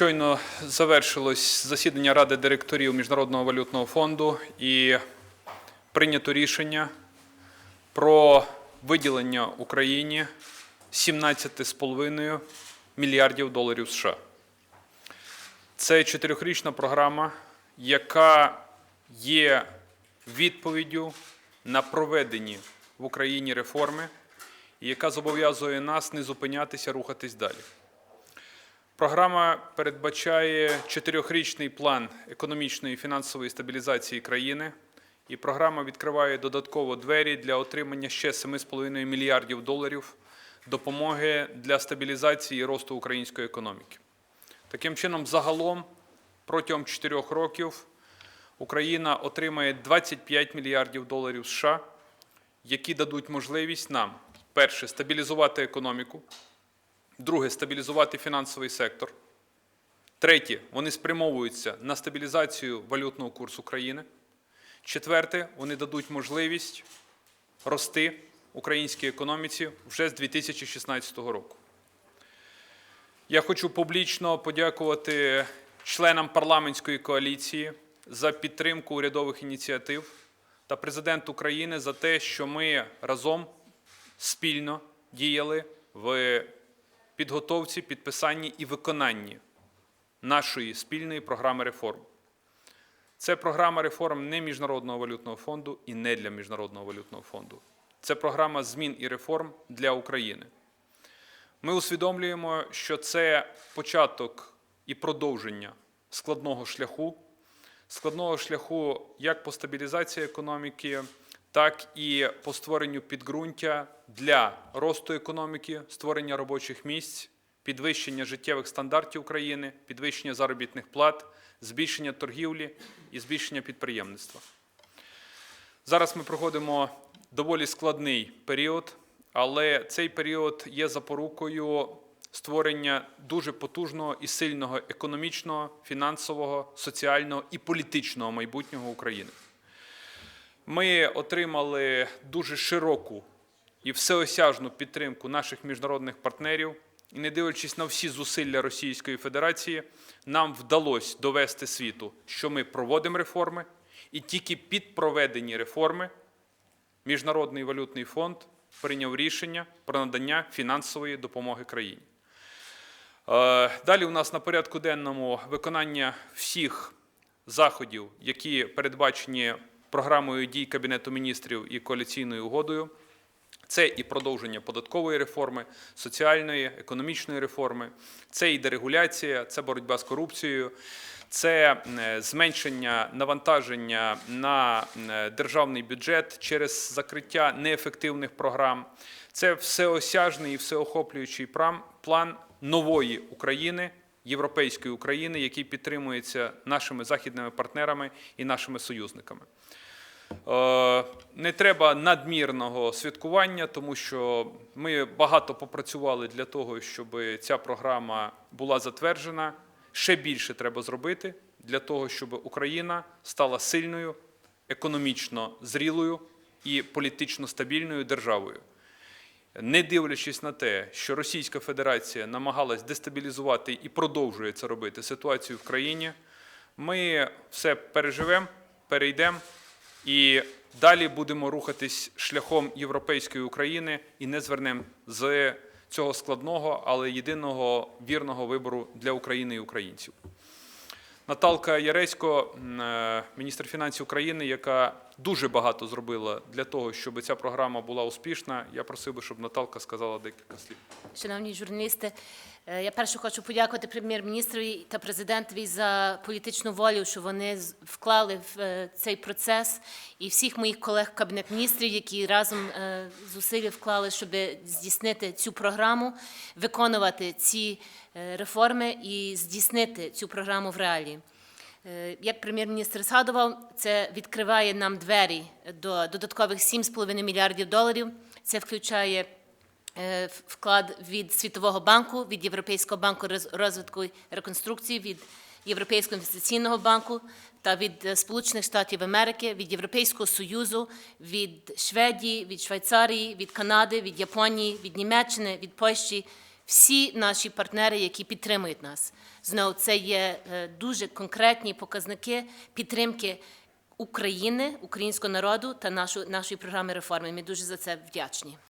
Щойно завершилось засідання Ради директорів Міжнародного валютного фонду і прийнято рішення про виділення Україні 17,5 мільярдів доларів США. Це чотирьохрічна програма, яка є відповіддю на проведені в Україні реформи, і яка зобов'язує нас не зупинятися, рухатись далі. Програма передбачає чотирьохрічний план економічної і фінансової стабілізації країни, і програма відкриває додатково двері для отримання ще 7,5 мільярдів доларів допомоги для стабілізації і росту української економіки. Таким чином, загалом протягом 4 років Україна отримає 25 мільярдів доларів США, які дадуть можливість нам перше стабілізувати економіку. Друге стабілізувати фінансовий сектор. Третє вони спрямовуються на стабілізацію валютного курсу країни. Четверте, вони дадуть можливість рости українській економіці вже з 2016 року. Я хочу публічно подякувати членам парламентської коаліції за підтримку урядових ініціатив та президенту України за те, що ми разом спільно діяли в підготовці, підписанні і виконанні нашої спільної програми реформ. Це програма реформ не Міжнародного валютного фонду і не для Міжнародного валютного фонду. Це програма змін і реформ для України. Ми усвідомлюємо, що це початок і продовження складного шляху, складного шляху як по стабілізації економіки, так і по створенню підґрунтя для росту економіки, створення робочих місць, підвищення життєвих стандартів країни, підвищення заробітних плат, збільшення торгівлі і збільшення підприємництва. Зараз ми проходимо доволі складний період, але цей період є запорукою створення дуже потужного і сильного економічного, фінансового, соціального і політичного майбутнього України. Ми отримали дуже широку і всеосяжну підтримку наших міжнародних партнерів. І не дивлячись на всі зусилля Російської Федерації, нам вдалося довести світу, що ми проводимо реформи, і тільки під проведені реформи Міжнародний валютний фонд прийняв рішення про надання фінансової допомоги країні. Е, Далі у нас на порядку денному виконання всіх заходів, які передбачені програмою дій Кабінету міністрів і коаліційною угодою. Це і продовження податкової реформи, соціальної, економічної реформи, це і дерегуляція, це боротьба з корупцією, це е, зменшення навантаження на е, державний бюджет через закриття неефективних програм. Це всеосяжний і всеохоплюючий план нової України, європейської України, який підтримується нашими західними партнерами і нашими союзниками. Е, Не треба надмірного святкування, тому що ми багато попрацювали для того, щоб ця програма була затверджена. Ще більше треба зробити для того, щоб Україна стала сильною, економічно зрілою і політично стабільною державою. Не дивлячись на те, що Російська Федерація намагалась дестабілізувати і продовжує це робити ситуацію в країні, ми все переживемо, перейдемо і далі будемо рухатись шляхом європейської України і не звернемо з цього складного, але єдиного вірного вибору для України і українців. Наталка Яресько, е, міністр фінансів України, яка дуже багато зробила для того, щоб ця програма була успішна. Я просив би, щоб Наталка сказала декілька слів. Шановні журналісти, е, я перше хочу подякувати прем'єр-міністрові та президентові за політичну волю, що вони вклали в е, цей процес, і всіх моїх колег кабінет міністрів, які разом е, зусилля вклали, щоб здійснити цю програму, виконувати ці реформи і здійснити цю програму в реалії. Е, Як прем'єр-міністр згадував, це відкриває нам двері до додаткових 7,5 мільярдів доларів. Це включає е, вклад від Світового банку, від Європейського банку роз- розвитку і реконструкції, від Європейського інвестиційного банку та від е, Сполучених Штатів Америки, від Європейського Союзу, від Шведії, від Швейцарії, від Канади, від Японії, від Німеччини, від Польщі. Всі наші партнери, які підтримують нас. Знову це є е, дуже конкретні показники підтримки України, українського народу та нашої нашої програми реформи. Ми дуже за це вдячні.